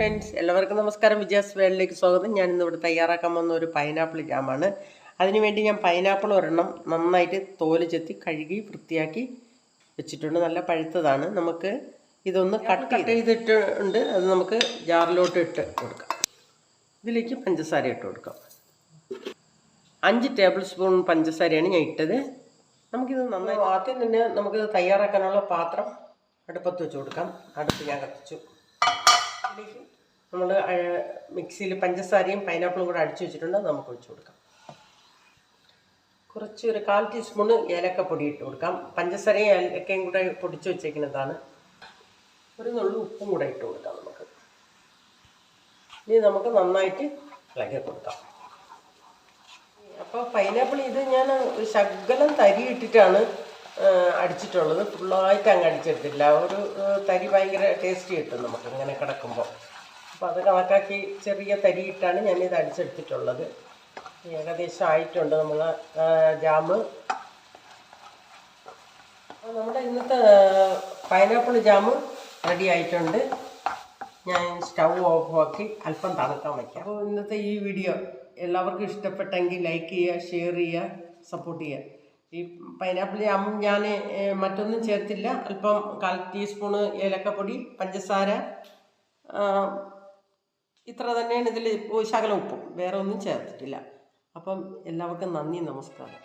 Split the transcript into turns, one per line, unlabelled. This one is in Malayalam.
ഫ്രണ്ട്സ് എല്ലാവർക്കും നമസ്കാരം. വിജയാസ് വേൾഡിലേക്ക് സ്വാഗതം. ഞാൻ ഇന്ന് ഇവിടെ തയ്യാറാക്കാൻ വന്ന ഒരു പൈനാപ്പിൾ ജാമാണ് അതിനുവേണ്ടി ഞാൻ പൈനാപ്പിൾ ഒരെണ്ണം നന്നായിട്ട് തോൽ ചെത്തി കഴുകി വൃത്തിയാക്കി വെച്ചിട്ടുണ്ട്. നല്ല പഴുത്തതാണ്. നമുക്ക് ഇതൊന്ന് കട്ട് കട്ട് ചെയ്തിട്ടുണ്ട്. അത് നമുക്ക് ജാറിലോട്ട് ഇട്ട് കൊടുക്കാം. ഇതിലേക്ക് പഞ്ചസാര ഇട്ട് കൊടുക്കാം. അഞ്ച് ടേബിൾ സ്പൂൺ പഞ്ചസാരയാണ് ഞാൻ ഇട്ടത്. നമുക്കിത് നന്നായി ആദ്യം തന്നെ നമുക്കിത് തയ്യാറാക്കാനുള്ള പാത്രം അടുപ്പത്ത് വെച്ച് കൊടുക്കാം. അടുപ്പ് ഞാൻ കത്തിച്ചു ഇതിലേക്ക് നമ്മൾ മിക്സിയിൽ പഞ്ചസാരയും പൈനാപ്പിളും കൂടെ അടിച്ചു വെച്ചിട്ടുണ്ട് നമുക്ക് ഒഴിച്ചു കൊടുക്കാം. കുറച്ച് ഒരു കാൽ ടീസ്പൂണ് ഏലക്കപ്പൊടി ഇട്ട് കൊടുക്കാം. പഞ്ചസാരയും ഏലക്കയും കൂടെ പൊടിച്ച് വെച്ചേക്കുന്നതാണ്. ഒരു നുള്ളു ഉപ്പും കൂടെ ഇട്ട് കൊടുക്കാം നമുക്ക്. ഇനി നമുക്ക് നന്നായിട്ട് ഇളക്കി കൊടുക്കാം. അപ്പോൾ പൈനാപ്പിൾ ഇത് ഞാൻ ഒരു ശകലം തരി ഇട്ടിട്ടാണ് അടിച്ചിട്ടുള്ളത്. ഫുള്ളായിട്ട് അങ്ങ് അടിച്ചെടുത്തില്ല ഒരു തരി ഭയങ്കര ടേസ്റ്റ് കിട്ടും നമുക്ക് ഇങ്ങനെ കിടക്കുമ്പോൾ. അപ്പോൾ അത് കണക്കാക്കി ചെറിയ തരിയിട്ടാണ് ഞാനിത് അടിച്ചെടുത്തിട്ടുള്ളത്. ഏകദേശം ആയിട്ടുണ്ട് നമ്മൾ ജാമ്. നമ്മുടെ ഇന്നത്തെ പൈനാപ്പിൾ ജാമ് റെഡി ആയിട്ടുണ്ട്. ഞാൻ സ്റ്റൗ ഓഫ് ആക്കി അല്പം തണുക്കാൻ വയ്ക്കാം അപ്പോൾ ഇന്നത്തെ ഈ വീഡിയോ എല്ലാവർക്കും ഇഷ്ടപ്പെട്ടെങ്കിൽ ലൈക്ക് ചെയ്യുക ഷെയർ ചെയ്യുക സപ്പോർട്ട് ചെയ്യുക. ഈ പൈനാപ്പിൾ ജാം ഞാൻ മറ്റൊന്നും ചേർത്തില്ല. അല്പം കാൽ ടീസ്പൂണ് ഏലക്കപ്പൊടി പഞ്ചസാര ഇത്ര തന്നെയാണ് ഇതിൽ ശകലം ഉപ്പും. വേറെ ഒന്നും ചേർത്തിട്ടില്ല. അപ്പം എല്ലാവർക്കും നന്ദി നമസ്കാരം.